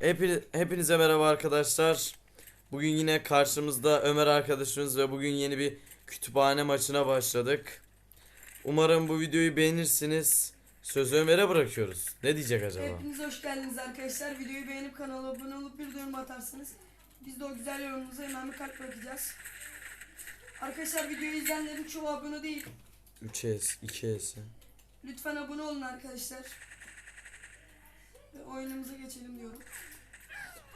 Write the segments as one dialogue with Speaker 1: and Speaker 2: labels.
Speaker 1: Hepiniz, hepinize merhaba arkadaşlar. Bugün yine karşımızda Ömer arkadaşımız ve bugün yeni bir kütüphane maçına başladık. Umarım bu videoyu beğenirsiniz. Sözü Ömer'e bırakıyoruz. Ne diyecek acaba?
Speaker 2: Hepiniz hoş geldiniz arkadaşlar. Videoyu beğenip kanala abone olup bir yorum atarsınız. Biz de o güzel yorumunuza hemen bir kalp bırakacağız. Arkadaşlar videoyu izleyenlerin çoğu abone değil.
Speaker 1: 3S, 2S.
Speaker 2: Lütfen abone olun arkadaşlar. Oyunumuza geçelim diyorum.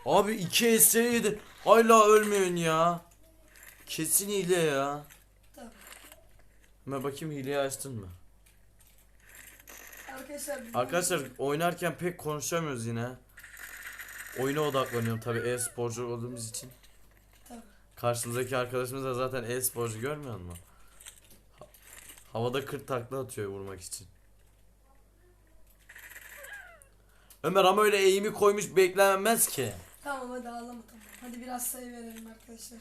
Speaker 1: Abi 2S yedi. Hala ölmüyorsun ya. Kesin hile ya.
Speaker 2: Tabii.
Speaker 1: Ömer bakayım hileyi açtın mı?
Speaker 2: Arkadaşlar
Speaker 1: Arkadaşlar oynarken pek konuşamıyoruz yine. Oyuna odaklanıyorum tabi e-sporcu olduğumuz için.
Speaker 2: Tabii.
Speaker 1: Karşımızdaki arkadaşımız da zaten e-sporcu görmüyor musun? Ha- Havada 40 takla atıyor vurmak için. Ömer ama öyle eğimi koymuş beklenmez ki.
Speaker 2: Tamam hadi ağlama tamam. Hadi biraz sayı verelim arkadaşlar.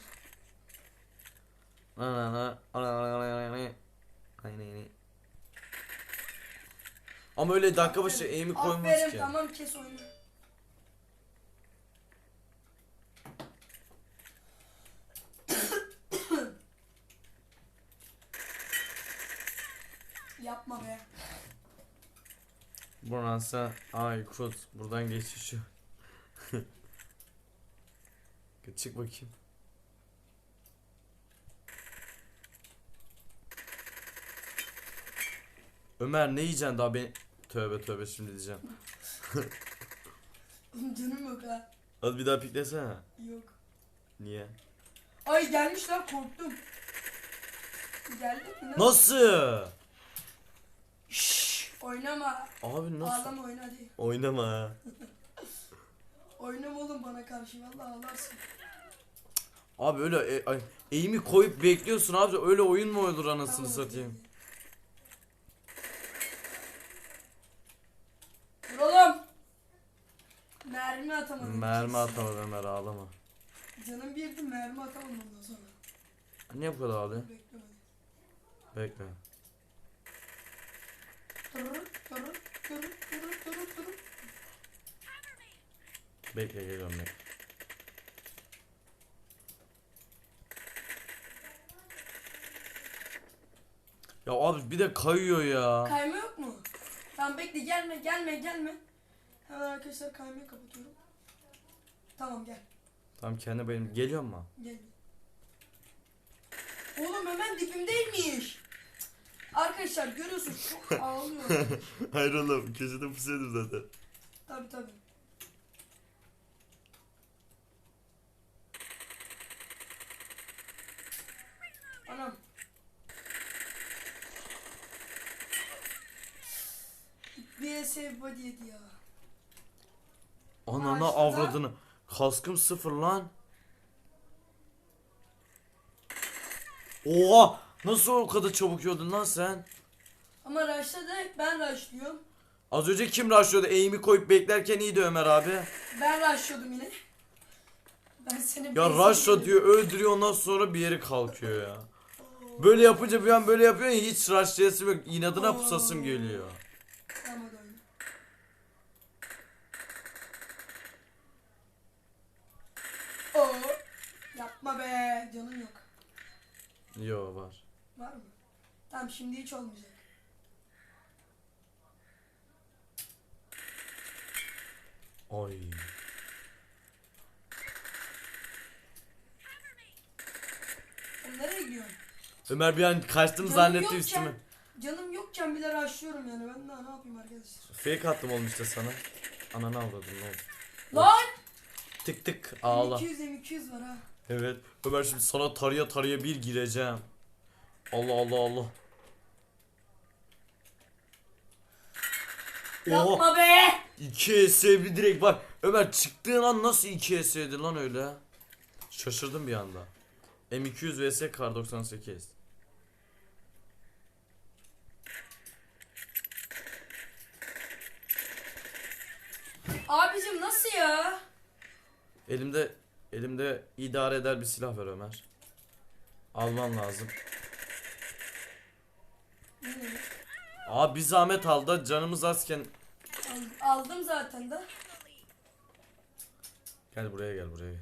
Speaker 1: Ama öyle dakika başı eğimi koymaz
Speaker 2: Aferin
Speaker 1: ki.
Speaker 2: tamam kes oyunu. Yapma be.
Speaker 1: Burası Aykut. Buradan geçiş yok. Çık bakayım. Ömer ne yiyeceksin daha beni... Tövbe tövbe şimdi diyeceğim.
Speaker 2: Canım yok ha.
Speaker 1: Hadi bir daha piklesene.
Speaker 2: Yok.
Speaker 1: Niye?
Speaker 2: Ay gelmişler korktum. Geldi mi?
Speaker 1: Nasıl?
Speaker 2: Şşş, oynama.
Speaker 1: Abi nasıl?
Speaker 2: Ağlama oyna hadi.
Speaker 1: Oynama ha.
Speaker 2: Oynama oğlum bana karşı vallahi ağlarsın.
Speaker 1: Abi öyle e, ay, eğimi koyup bekliyorsun abi öyle oyun mu olur anasını
Speaker 2: Tamam,
Speaker 1: satayım.
Speaker 2: Dur oğlum. Mermi atamadım.
Speaker 1: Mermi atamadı Ömer ağlama.
Speaker 2: Canım birdi mermi atamadım ondan sonra.
Speaker 1: Niye bu kadar ağlıyor?
Speaker 2: Bekle hadi.
Speaker 1: Bekle. Bekle geliyorum bekle. Ya abi bir de kayıyor ya.
Speaker 2: Kayma yok mu? Tamam bekle gelme gelme gelme. Hemen arkadaşlar kaymayı kapatıyorum. Tamam gel.
Speaker 1: Tamam kendi benim geliyor mu?
Speaker 2: Gel. Oğlum hemen dibimdeymiş. Arkadaşlar görüyorsunuz çok ağlıyor.
Speaker 1: Hayır oğlum köşede pusuyordum zaten.
Speaker 2: tabi tabi. Anam. BS body yedi ya.
Speaker 1: Anana
Speaker 2: Maaşlı
Speaker 1: avradını. Kaskım sıfır lan. Oha! Nasıl o kadar çabuk yiyordun lan sen?
Speaker 2: Ama rush'ta da hep ben rushlıyorum.
Speaker 1: Az önce kim rushlıyordu? Eğimi koyup beklerken iyiydi Ömer abi.
Speaker 2: Ben rushlıyordum yine. Ben seni
Speaker 1: Ya
Speaker 2: girdim.
Speaker 1: diyor öldürüyor ondan sonra bir yeri kalkıyor ya. Böyle yapınca bir an böyle yapıyor ya hiç rushlayasım yok. İnadına pusasım geliyor.
Speaker 2: Tamam hadi oyna. Oo. Yapma be. Canın yok.
Speaker 1: Yo var.
Speaker 2: Var mı? Tamam şimdi hiç olmayacak.
Speaker 1: Ay.
Speaker 2: Sen nereye gidiyorsun?
Speaker 1: Ömer bir an kaçtım
Speaker 2: Canım
Speaker 1: zannetti
Speaker 2: yokken-
Speaker 1: üstüme.
Speaker 2: Canım yokken bile rushlıyorum yani. Ben daha ne yapayım arkadaşlar?
Speaker 1: Fake attım oğlum işte sana. Ananı avradım ne oldu?
Speaker 2: Lan!
Speaker 1: Tık tık ağla.
Speaker 2: 200 200 var ha.
Speaker 1: Evet. Ömer şimdi sana tarıya tarıya bir gireceğim. Allah Allah Allah. Oha.
Speaker 2: Yapma be!
Speaker 1: 2 bir direkt bak. Ömer çıktığın an nasıl 2 S'ydi lan öyle? Şaşırdım bir anda. M200 vs Kar 98.
Speaker 2: Abicim nasıl ya?
Speaker 1: Elimde elimde idare eder bir silah var Ömer. Alman lazım. Abi bir zahmet al da canımız azken
Speaker 2: Al- Aldım zaten de.
Speaker 1: Gel buraya gel buraya gel.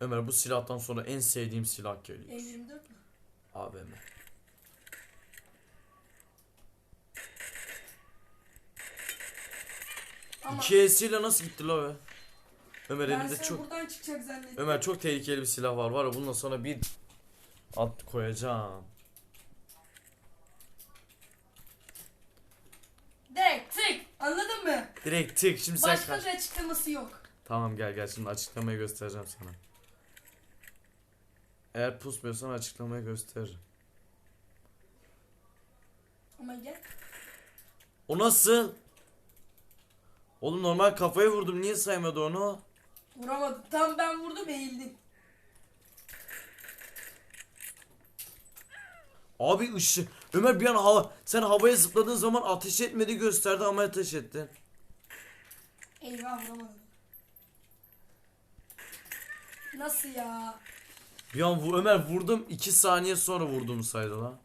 Speaker 1: Ömer bu silahtan sonra en sevdiğim silah geliyor.
Speaker 2: M24 mü?
Speaker 1: AVM.
Speaker 2: Ama
Speaker 1: İki ile nasıl gitti la be? Ömer
Speaker 2: ben
Speaker 1: elinde
Speaker 2: seni
Speaker 1: çok
Speaker 2: buradan çıkacak zannettim.
Speaker 1: Ömer çok tehlikeli bir silah var var ya bundan sonra bir at koyacağım.
Speaker 2: Direkt tık. Anladın mı?
Speaker 1: Direkt tık şimdi sen
Speaker 2: Başka
Speaker 1: kaç.
Speaker 2: bir açıklaması yok.
Speaker 1: Tamam gel gel şimdi açıklamayı göstereceğim sana. Eğer pusmuyorsan açıklamayı gösteririm.
Speaker 2: Ama gel.
Speaker 1: O nasıl? Oğlum normal kafaya vurdum niye saymadı onu?
Speaker 2: Vuramadım. Tam ben vurdum eğildim.
Speaker 1: Abi ışık. Ömer bir an hava sen havaya zıpladığın zaman ateş etmedi gösterdi ama ateş etti.
Speaker 2: Eyvah vuramadım. Nasıl ya?
Speaker 1: Bir an vu- Ömer vurdum 2 saniye sonra vurduğumu saydı lan.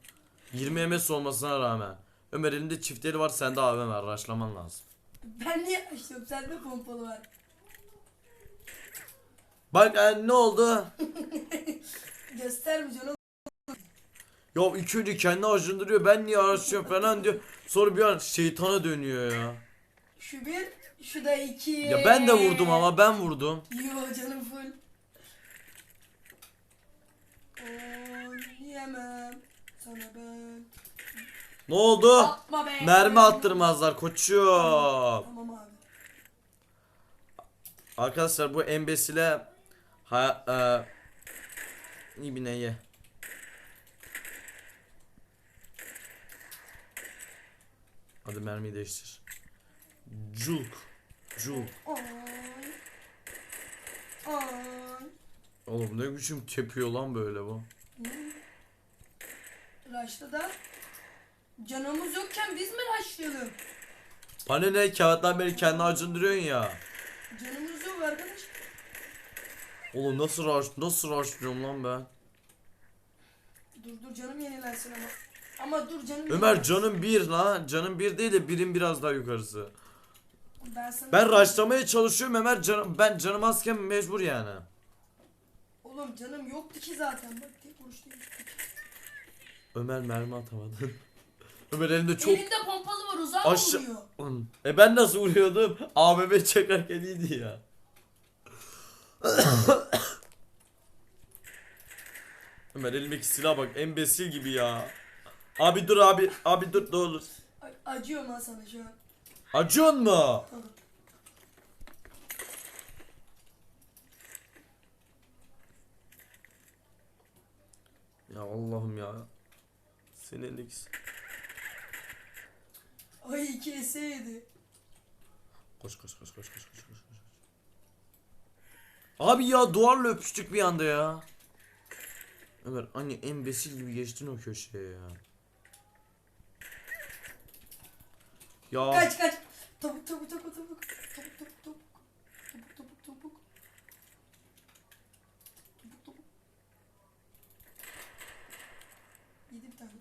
Speaker 1: 20 ms olmasına rağmen. Ömer elinde çifteli var sende AVM var raşlaman lazım.
Speaker 2: Ben niye açıyorum? Sende pompalı var.
Speaker 1: Bak e, ne oldu?
Speaker 2: Göstermeyeceksin oğlum.
Speaker 1: Ya ilk önce kendi acındırıyor ben niye araştırıyorum falan diyor. Sonra bir an şeytana dönüyor ya.
Speaker 2: Şu bir, şu da iki.
Speaker 1: Ya ben de vurdum ama ben vurdum.
Speaker 2: Yo canım full. On yemem sana ben.
Speaker 1: Ne oldu?
Speaker 2: Atma be.
Speaker 1: Mermi attırmazlar koçum.
Speaker 2: Tamam abi.
Speaker 1: Arkadaşlar bu embesile ha e, İbneye. Hadi mermiyi değiştir. Culk.
Speaker 2: Ay.
Speaker 1: Oğlum ne biçim tepiyor lan böyle bu.
Speaker 2: Raşta da canımız yokken biz mi raşlayalım?
Speaker 1: Bana ne kağıttan beri kendi acındırıyorsun ya.
Speaker 2: Canımız yok arkadaş.
Speaker 1: Oğlum nasıl raş nasıl raşlıyorum lan ben.
Speaker 2: Dur dur canım yenilensin ama. Ama dur canım
Speaker 1: Ömer
Speaker 2: yenilensin.
Speaker 1: canım bir lan. Canım bir değil de birin biraz daha yukarısı.
Speaker 2: Ben sana...
Speaker 1: Ben raşlamaya çalışıyorum Ömer canım ben canım azken mecbur yani.
Speaker 2: Oğlum canım yoktu ki zaten. Bak tek vuruş değil.
Speaker 1: Ömer mermi atamadın. Ömer elinde çok
Speaker 2: Elinde pompalı var uzağa
Speaker 1: Aşağı-
Speaker 2: vuruyor.
Speaker 1: E ben nasıl vuruyordum? AVM çekerken iyiydi ya. Ömer elimdeki silah bak embesil gibi ya. Abi dur abi. Abi dur ne olur.
Speaker 2: A- acıyorum ha sana şu an.
Speaker 1: Acıyor mu? Ya Allah'ım ya. Senin elindeki
Speaker 2: Ay iki eseydi.
Speaker 1: Koş koş koş koş koş koş koş. Abi ya duvarla öpüştük bir anda ya. Ömer anne embesil gibi geçtin o köşeye ya. Ya
Speaker 2: Kaç kaç. Topuk topuk topuk topuk. Topuk topuk topuk. Topuk topuk topuk. Topuk topuk. Yedi bir tane.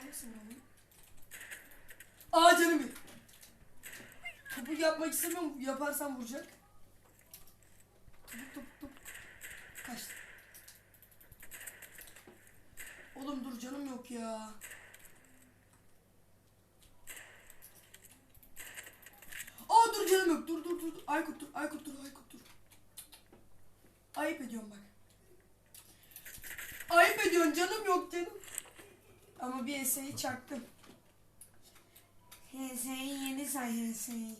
Speaker 2: Almışsın oğlum. Aa canım bir. Topuk yapmak istemiyorum. Yaparsam vuracak. Topuk topuk topuk. Kaçtı. Oğlum dur canım yok ya. Aa dur canım yok. Dur dur dur. dur. Aykut dur. Aykut dur. Aykut dur. Ayıp ediyorum bak. Ayıp ediyorsun canım yok canım. Ama bir eseyi çaktım. Eseyi yeni say eseyi.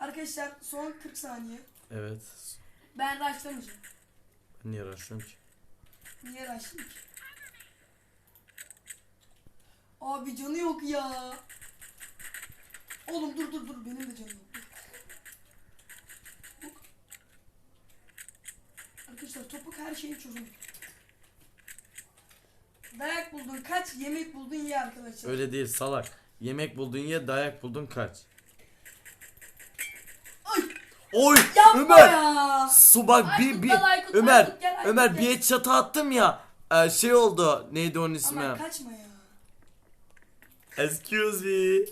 Speaker 2: Arkadaşlar son 40 saniye.
Speaker 1: evet.
Speaker 2: Ben raşlamayacağım.
Speaker 1: Ben niye araştırıyorum ki?
Speaker 2: Niye raşlayayım ki? Abi canı yok ya. Oğlum dur dur dur benim de canım yok. Dur. Topuk. Arkadaşlar topuk her şeyin çözümü. Dayak buldun kaç yemek buldun ye arkadaşlar.
Speaker 1: Öyle değil salak. Yemek buldun ye dayak buldun kaç.
Speaker 2: Ay
Speaker 1: Oy
Speaker 2: yapma
Speaker 1: Ömer.
Speaker 2: ya.
Speaker 1: Su bak bir
Speaker 2: Aykut
Speaker 1: bir
Speaker 2: gel, Aykut,
Speaker 1: Ömer
Speaker 2: Aykut gel, Aykut
Speaker 1: Ömer
Speaker 2: gel.
Speaker 1: bir et çatı attım ya. Ee, şey oldu. Neydi onun ismi?
Speaker 2: Ama kaçma ya.
Speaker 1: Excuse me.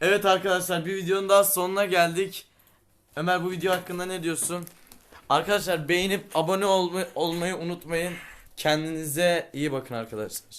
Speaker 1: Evet arkadaşlar bir videonun daha sonuna geldik. Ömer bu video hakkında ne diyorsun? Arkadaşlar beğenip abone olma- olmayı unutmayın. Kendinize iyi bakın arkadaşlar.